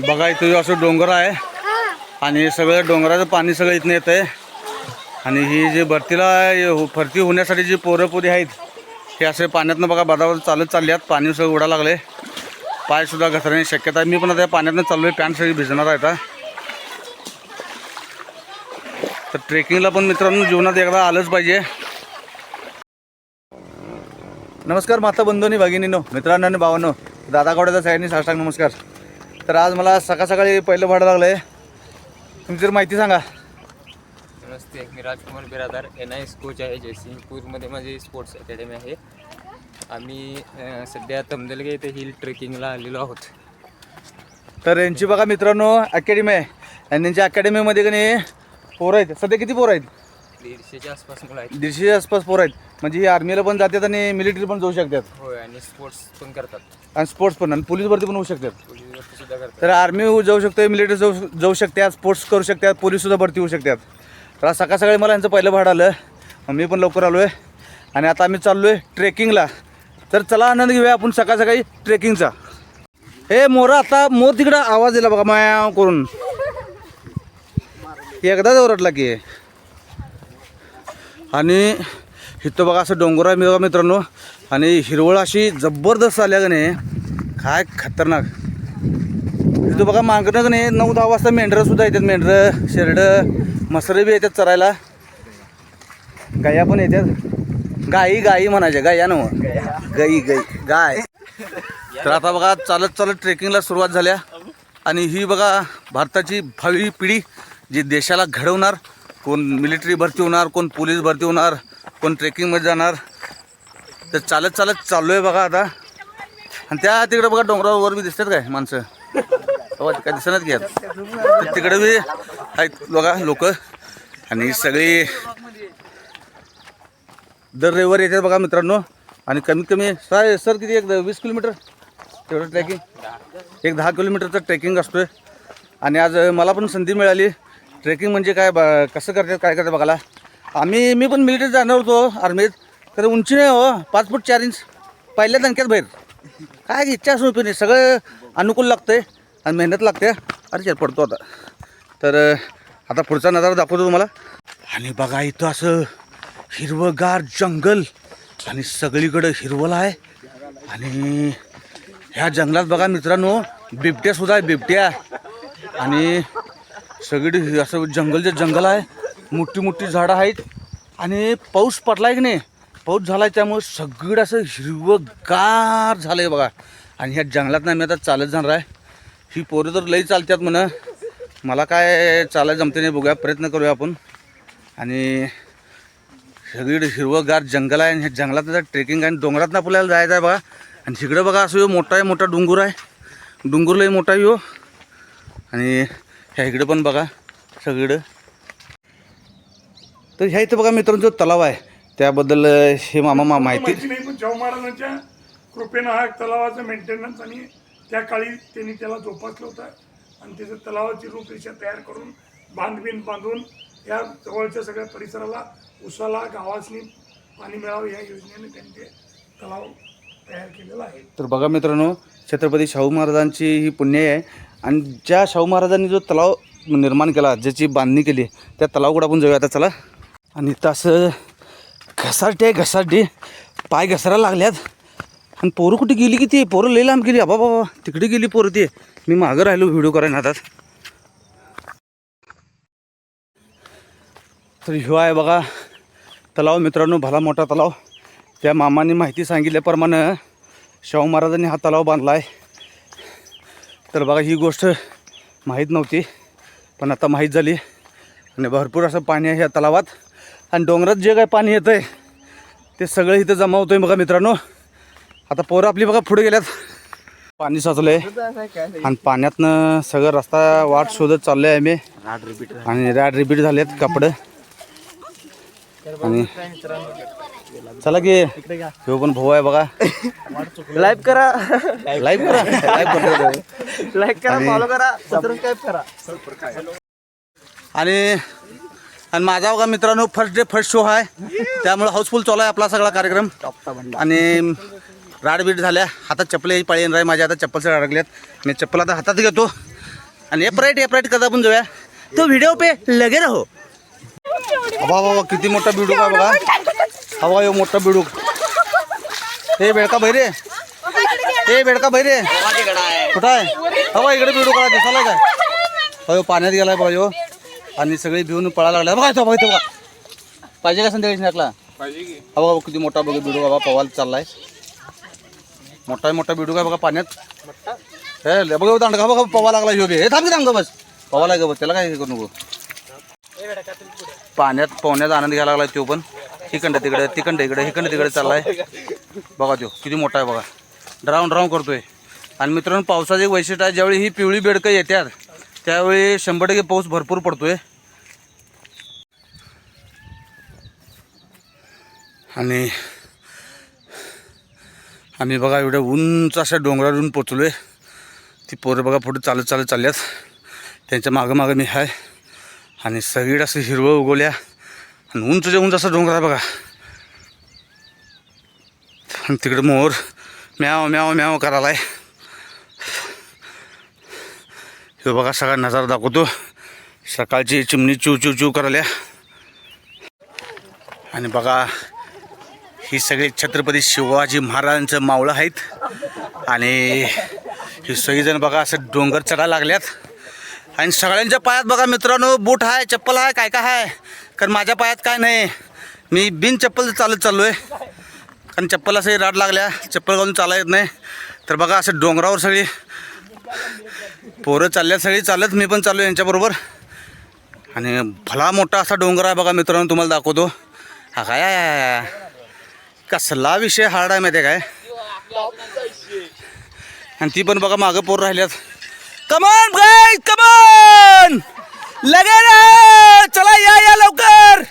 बघा इथे असं डोंगर आहे आणि सगळं डोंगराचं पाणी सगळं इथनं येतं आहे आणि ही जी भरतीला हो- भरती होण्यासाठी जी पोरं पोरी आहेत हे असे पाण्यातनं बघा बदावर चालत चालले आहेत पाणी सगळं उडा लागले पायसुद्धा घसरण्याची शक्यता आहे. मी पण आता पाण्यातनं चाललो आहे पॅन्ट सगळी भिजणार आहे आता. तर ट्रेकिंगला पण मित्रांनो जीवनात एकदा आलंच पाहिजे. नमस्कार माता बंधूंनी भगिनीनो मित्रांनो आणि भावांनो. दादा गोड्याचा सगळ्यांनी साष्टांग नमस्कार. तर आज मला सकाळ सकाळी पहिलं भाडं लागलं आहे तुमची जर माहिती सांगा. नमस्ते मी Rajkumar Biradar N I coach आहे जयसिंगपूरमध्ये माझी स्पोर्ट्स अकॅडमी आहे. आम्ही सध्या तमदलगे येथे हिल ट्रेकिंगला आलेलो आहोत. तर यांची बघा मित्रांनो अकॅडमी आहे. आणि त्यांच्या अकॅडमीमध्ये का नाही पोरं आहेत. सध्या किती पोरं आहेत? दीडशेच्या आसपास मुलं आहेत. दीडशे आसपास पोरं आहेत. म्हणजे ही आर्मीला पण जातात आणि मिलिटरी पण जाऊ शकतात. होय आणि स्पोर्ट्स पण करतात. आणि स्पोर्ट्स पण आणि पोलीस भरती पण होऊ शकतात. पोलीस भरती सुद्धा करतात. तर आर्मी जाऊ शकते मिलिटरी जाऊ जाऊ शकतात स्पोर्ट्स करू शकतात पोलीससुद्धा भरती होऊ शकतात. तर आज सकाळ सकाळी मला यांचं पहिलं भाडं आलं. मग मी पण लवकर आलो आहे आणि आता आम्ही चाललो आहे ट्रेकिंगला. तर चला आनंद घेऊया आपण सकाळ सकाळी ट्रेकिंगचा. हे मोरा आता मोर तिकडं आवाज दिला बघा माया करून. एकदाच ओरडला की. आणि इथं बघा असं डोंगर आहे मी बघा मित्रांनो. आणि हिरवळ अशी जबरदस्त आल्या का नाही? काय खतरनाक. इथं बघा मागणं का नाही नऊ दहा वाजता मेंढरंसुद्धा येतात मेंढरं शेरडं मसरं बी येतात चरायला. गाया पण येतात. गाई गाई म्हणायच्या गाया नव गाई गाई गाय. तर आता बघा चालत चालत ट्रेकिंगला सुरुवात झाल्या. आणि ही बघा भारताची भावी पिढी जी देशाला घडवणार कोण मिलिटरी भरती होणार कोण पोलीस भरती होणार कोण ट्रेकिंगमध्ये जाणार. तर चालत चालत चाललो आहे बघा आता. आणि त्या तिकडे बघा डोंगरावर बी दिसतात काय माणसं. काय दिसणार घ्या तर तिकडे बी आहेत बघा लोक. आणि सगळी दर रविवारी येतात बघा मित्रांनो. आणि कमीत कमी सर सर किती एक वीस किलोमीटर? तेवढं ट्रेकिंग? एक दहा किलोमीटरचं ट्रेकिंग असतोय. आणि आज मला पण संधी मिळाली. ट्रेकिंग म्हणजे काय ब कसं करतात काय करतात बघायला? आम्ही मी पण मिलिटरी जाणार होतो आर्मीत तर उंची नाही हो पाच फूट चार इंच. पहिल्या दणक्यात बाहेर. काय इच्छा असून उपयोग नाही सगळं अनुकूल लागतंय आणि मेहनत लागते. अरे चल पडतो आता. तर आता पुढचा नजारा दाखवतो तुम्हाला. आणि बघा इथं असं हिरवगार जंगल आणि सगळीकडं हिरवळ आहे. आणि ह्या जंगलात बघा मित्रांनो बिबट्यासुद्धा आहे बिबट्या. आणि सगळी असं जंगल जंगल आहे मोठी मोठी झाडं आहेत आणि पाऊस पडलाय की नाही? पाऊस झाला आहे त्यामुळे सगळं असं हिरवगार झालं आहे बघा. आणि ह्या जंगलात मी आता चालत जाणार आहे. ही पोरं तर लई चालतात म्हण. मला काय चालायला जमते नाही बघूया प्रयत्न करूया आपण. आणि सगळीकडे हिरवंगार जंगल आहे आणि ह्या जंगलात ट्रेकिंग आहे आणि डोंगरात आपल्याला जायचं आहे बघा. आणि तिकडं बघा असं मोठा आहे मोठा डोंगर आहे. डोंगर लई मोठा आहे आणि ह्या इकडं पण बघा सगळीकडं. तर ह्या इथं बघा मित्रांनो जो तलाव आहे त्याबद्दल हे मामा मा माहिती. नाही पण शाहू महाराजांच्या कृपेनं हा तलावाचं मेंटेनन्स आणि त्या काळी त्यांनी त्याला जोपासलं होतं. आणि त्याचं तलावाची रूपरेषा तयार करून बांधबीन बांधून या जवळच्या सगळ्या परिसराला उसाला गावासनी पाणी मिळावं या योजनेने त्यांनी ते तलाव तयार केलेला आहे. तर बघा मित्रांनो छत्रपती शाहू महाराजांची ही पुण्य आहे. आणि ज्या शाहू महाराजांनी जो तलाव निर्माण केला ज्याची बांधणी केली त्या तलावकडे आपण जाऊया. आता चला. आणि तसं घसाटे आहे पाय घसरायला लागल्यात. आणि पोरं कुठे गेली की ती? पोरं लई लांब गेली. अबा बाबा तिकडे गेली पोरं ती. मी मागं राहिलो व्हिडिओ करायला हातात तर ह्यो आहे बघा तलाव मित्रांनो भला मोठा तलाव. त्या मामाने माहिती सांगितल्याप्रमाणे शाहू महाराजांनी हा तलाव बांधला आहे. तर बघा ही गोष्ट माहीत नव्हती पण आता माहीत झाली. आणि भरपूर असं पाणी आहे या तलावात. आणि डोंगरात जे काय पाणी येतं आहे ते सगळं इथं जमा होतं आहे बघा मित्रांनो. आता पोरं आपली बघा पुढे गेल्यात. पाणी साचलं आहे आणि पाण्यातनं सगळं रस्ता वाट शोधत चाललो आहे आम्ही. आणि रॅड रिपीट झालेत कपडे. आणि चला की ह्यो पण भाऊ आहे बघा. लाईक करा. लाईव्ह करा. लाईव्ह करतो लाईक करा फॉलो करा सबस्क्राईब करा. आणि आणि माझा बघा मित्रांनो फर्स्ट डे फर्स्ट शो आहे. त्यामुळे हाऊसफुल चालू आहे आपला सगळा कार्यक्रम. आणि राडबीट झाल्या. हातात चप्पल पाळी येणार आहे. माझ्या हातात चप्पल अडकल्यात मी चप्पल आता हातात घेतो. आणि एप राईट एप राईट करता आपण जाऊया. तो व्हिडिओ पे लगे राहो. बाबा बाबा किती मोठा बिडूक आहे बघा. हवा यो मोठा बिडूक. हे बेडका बैरे हे बेडका बैरे कुठं आहे? हवा इकडे बिडूक आला दिसायला काय? अयो पाण्यात गेलाय बघा यो. आणि सगळे भिवून पळायला लागला बघा इथं बघा पाहिजे का संध्याकाळी स्नॅकला पाहिजे हा बघा किती मोठा बघा बिडूक बाबा पवायला चाललाय. मोठा मोठा बिडूक आहे बघा पाण्यात? हे ले बघा दांडगा बघा पवा लागला ह्यो बी. हे थांब की थांब गं बस. पवा लाग बस त्याला काय हे करू नको. पाण्यात पोहण्याचा आनंद घ्यायला लागलाय तो पण. तिकडं तिकडे तिकडं इकडे इकडं तिकडे चाललाय. बघा तो किती मोठा आहे बघा. ड्राऊन ड्राऊन करतोय. आणि मित्रांनो पावसाचं एक वैशिष्ट्य आहे ज्यावेळी ही पिवळी बेडकं येतात त्यावेळी शंभर टक्के पाऊस भरपूर पडतोय. आणि आम्ही बघा एवढ्या उंच अशा डोंगरावरून पोचलो आहे ती पोरं बघा पुढे चालत चालत चालल्यात. त्यांच्या मागं मागं मी आहे आणि सगळीकडे असं हिरवं उगवल्या. आणि उंचच्या उंच असा डोंगर आहे बघा. आणि तिकडं मोर म्याव म्याव म्याव करायला आहे हे बघा सगळा नजारा दाखवतो. सकाळची चिमणी चिव चिव चिव करायला. आणि बघा ही सगळी छत्रपती शिवाजी महाराजांचं मावळं आहेत. आणि ही सगळीजण बघा असं डोंगर चढायला लागल्यात. आणि सगळ्यांच्या पायात बघा मित्रांनो बूट आहे चप्पल आहे काय काय आहे? कारण माझ्या पायात काय नाही. मी बिन चप्पल चालत चाललो आहे कारण चप्पल असं राड लागल्या चप्पल घालून चाला येत नाही. तर बघा असं डोंगरावर सगळी. पोरं चालल्या सगळी चालत मी पण चाललो यांच्याबरोबर आणि भला मोठा असा डोंगर आहे बघा मित्रांनो तुम्हाला दाखवतो. हा काय कसला विषय हार्ड आहे माहिती आहे काय? आणि ती पण बघा मागं पोर राहिल्यात. कमान भाई कमान लगे चला या या लवकर!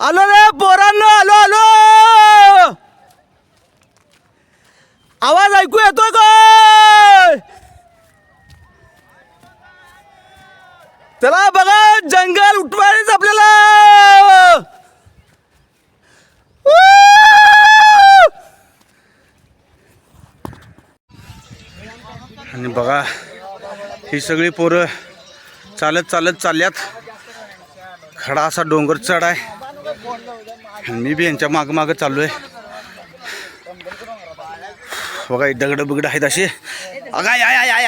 आलो रे पोरांनो आलो आलो! आवाज ऐकू येतोय का? चला बघा जंगल उठवायच आपल्याला. आणि बघा ही सगळी पोरं चालत चालत चालल्यात. खडा असा डोंगर चढ आहे. मी बी यांच्या मागं मागं चाललो आहे बघा दगड बिगड आहेत असे अगा या या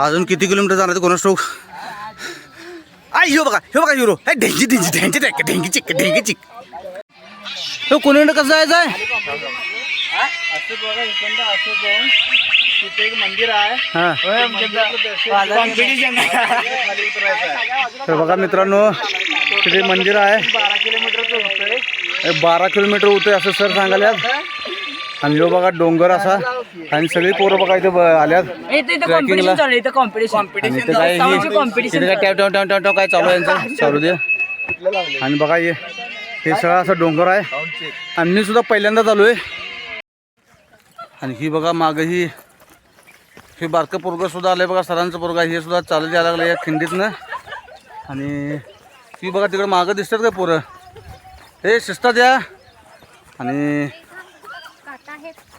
अजून किती किलोमीटर जाणार कोणा ठाऊक? आय ह्यो बघा ह्यो बघा हिरो हे ढेंची ढेंची ढेंची ढेंची ढेंगी चिक ढेंगी चिक. हो कोणी कसं जायचं आहे? बघा तिथे एक मंदिर आहे तर बघा मित्रांनो तिथे मंदिर आहे. बारा किलोमीटर होतंय. असं सर सांगायला आणि ह्यो बघा डोंगर असा. आणि सगळी पोरं बघा इथे ब- आल्यात. ट्रॅकिंगला चालू आणि इथे काय Sound competition इथे काय टॅव टॅव टॅव टॅव टॅव काय चालू आहे यांचं? चालू दे. आणि बघा हे हे सगळं असं डोंगर आहे. आणि मी सुद्धा पहिल्यांदाच आलो आहे. आणि ही बघा मागं ही हे बारकं पोरगं सुद्धा आलंय बघा सरांचं पोरगा हे सुद्धा चालत यायला लागलं या खिंडीतनं. आणि ती बघा तिकडं मागं दिसतात का पोरं? हे शिस्तात या आणि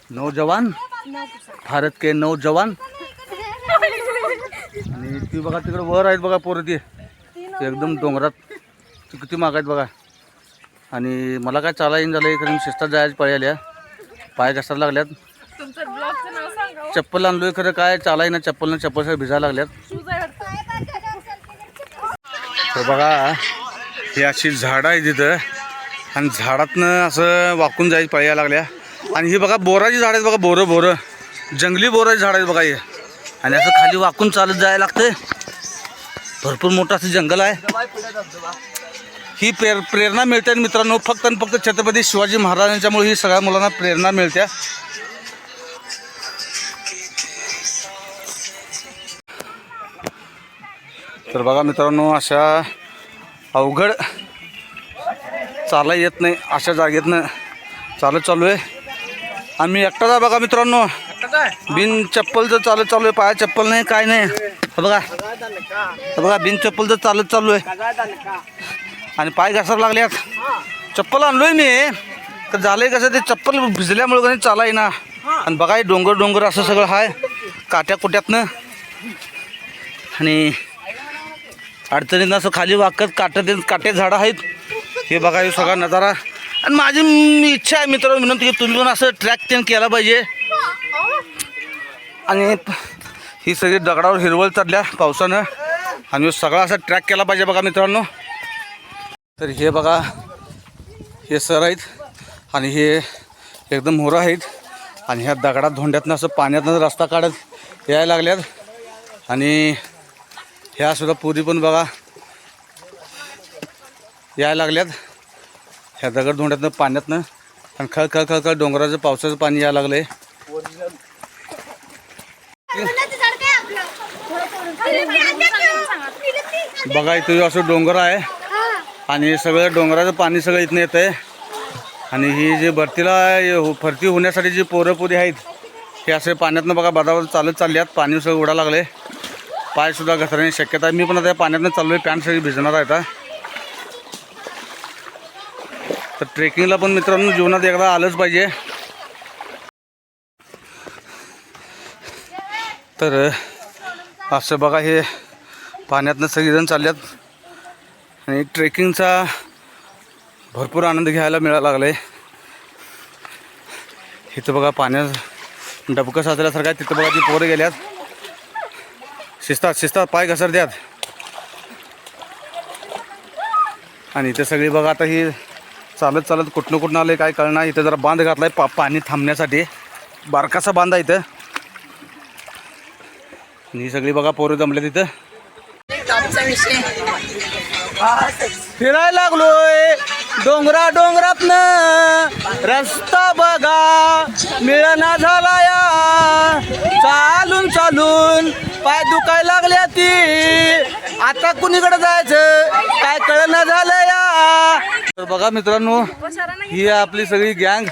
नौजवान? भारत के नौजवान? आणि ती बघा तिकडे वर आहेत बघा पोरं ती. एकदम डोंगरात ती किती माग आहेत बघा. आणि मला काय चाला येईन झालं इकडे शिस्तात जायची पाय आल्या पाय घसायला लागल्यात. चप्पल आणलोय खरं काय चाला येईना चप्पलनं चप्पल सगळं भिजायला लागल्यात. तर बघा ही अशी झाडं आहे तिथं आणि झाडातनं असं वाकून जायची पाया लागल्या. आणि ही बघा बोराची झाड आहेत बघा बोरं बोरं. जंगली बोराची झाड आहेत बघा हे. आणि असं खाली वाकून चालत जायला लागतंय. भरपूर मोठं असं जंगल आहे. ही प्रेर प्रेरणा मिळते मित्रांनो फक्त आणि फक्त छत्रपती शिवाजी महाराजांच्यामुळे ही सगळ्या मुलांना प्रेरणा मिळते. तर बघा मित्रांनो अशा अवघड चाला येत नाही अशा जागेतनं चालत चालू आहे आम्ही एकटाच आहे बघा मित्रांनो. बिन चप्पलचं चालत चालू आहे पाया चप्पल नाही काय नाही. बघा. बघा बिन चप्पलचं चालत चालू आहे. आणि पाय घासायला लागल्यात चप्पल आणलोय मी. तर झालंय कसं ते चप्पल भिजल्यामुळे कधी चालाय ना. आणि बघा डोंगर डोंगर असं सगळं आहे काट्या कुट्यातनं. आणि अडचणीनं असं खाली वाकत काटे काटे झाडं आहेत. हे बघा हे सगळा नजारा. आणि माझी इच्छा आहे मित्र विनंती की तुम्ही पण असं ट्रॅक त्यानं केला पाहिजे. आणि ही सगळी दगडावर हिरवळ चढल्या पावसानं. आणि सगळा असा ट्रॅक केला पाहिजे बघा मित्रांनो. तर हे बघा हे सर आहेत आणि हे एकदम मोरं आहेत. आणि ह्या दगडात धोंड्यातनं असं पाण्यातनं रस्ता काढत यायला लागल्यात. आणि ह्यासुद्धा पुरी पण बघा यायला लागल्यात. ह्या दगडधोंड्यातनं पाण्यातनं आणि खळ खळ खळ खळ डोंगराचं पावसाचं पाणी यायला लागलंय. बघा इथं असं डोंगर आहे. आणि सगळं डोंगराचं पाणी सगळं इथनं येतं आहे आणि ही जी भरतीला हो- भरती होण्यासाठी जी पोरं पोरी आहेत हे असे पाण्यातनं बघा बदावर चालत चालले आहेत पाणी सगळं उडा लागले पायसुद्धा घसरण्याची शक्यता आहे. मी पण आता पाण्यातनं चाललो आहे पॅन्ट सगळी भिजणार आहे आता. तर ट्रेकिंगला पण मित्रांनो जीवनात एकदा आलंच पाहिजे. तर असं बघा हे पाण्यातनं सगळेजण चालल्यात. आणि ट्रेकिंगचा भरपूर आनंद घ्यायला मिळायला लागला आहे इथं बघा पाण्यात डबकं साचल्यासारखं आहे तिथं बघा ती पोरं गेल्यात. शिस्तात शिस्तात पाय घसरत्यात. आणि इथे सगळी बघा आता ही चालत चालत कुठनं कुठनं आलं काय कळणार इथं जरा बांध घातलाय पा पाणी थांबण्यासाठी. बारकासा बांध आहे इथं. ही सगळी बघा पोरं जमले तिथं फिरायला लागलोय. डोंगरा डोंगरात रस्ता बघा. मिळना झाला या चालून चालून पाय दुखायला लागल्या ती. आता कुणीकडे जायचं? काय कळना झालं या तर बघा मित्रांनो ही आहे आपली सगळी गँग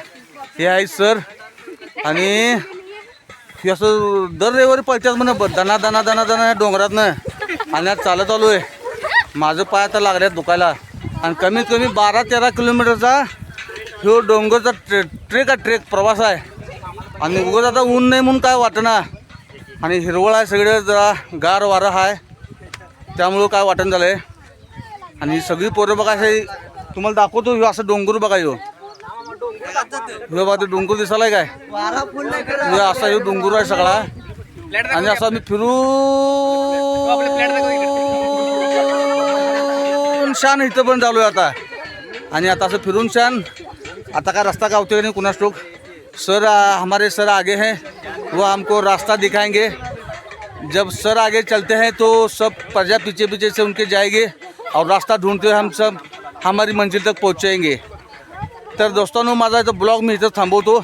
हे आहे सर आणि हे असं दर रविवारी पळतात म्हणे ब- दना दना दना दना या डोंगरातनं. आणि आज चालत आलो आहे. माझं पाय आता लागल्यात दुखायला. आणि कमीत कमी बारा तेरा किलोमीटरचा ह्यो डोंगरचा ट्रे ट्रेक आहे ट्रेक प्रवास आहे. आणि उगाच आता ऊन नाही म्हणून काय वाटना. आणि हिरवळ आहे सगळे जरा गार वारं आहे. त्यामुळं काय वाटण झालं आहे आणि सगळी पोरं बघा असे तुम्हाला दाखवतो ह्यो असं डोंगर बघा ह्यो. ह्यो बघा तो डोंगर दिसायला काय? ह्यो असा ह्यो डोंगर आहे सगळा. आणि असं आम्ही फिरून शान इथं पण चालू आहे आता. आणि आता असं फिरून शान. आता काय रस्ता गावतोय नाही कुणास टोक सर हमारे सर आगे हैं वो हमको रास्ता दिखाएंगे। जब सर आगे चलते हैं तो सब प्रजा पीछे पीछे से उनके जाएंगे। और रास्ता ढूंढते हुए हम सब हमारी मंजिल तक पहुँचेंगे। तर दोस्तांनो माझा इथं ब्लॉग मी इथं थांबवतो।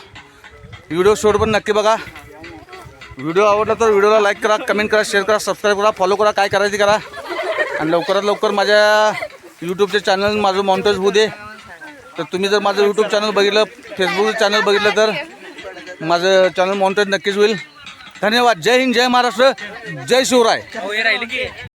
व्हिडिओ शोड पण नक्की बघा। व्हिडिओ आवडला तर व्हिडिओला लाईक करा कमेंट करा शेअर करा सबस्क्राईब करा फॉलो करा काय करायचं करा. आणि लवकरात लवकर माझ्या यूट्यूबचे चॅनल माझं मॉनिटर्स होऊ दे. तर तुम्ही जर माझं यूट्यूब चॅनल बघितलं फेसबुकचं चॅनल बघितलं तर माझं चॅनल मॉनिटर नक्कीच होईल. धन्यवाद. जय हिंद जय महाराष्ट्र. जय शिवराय.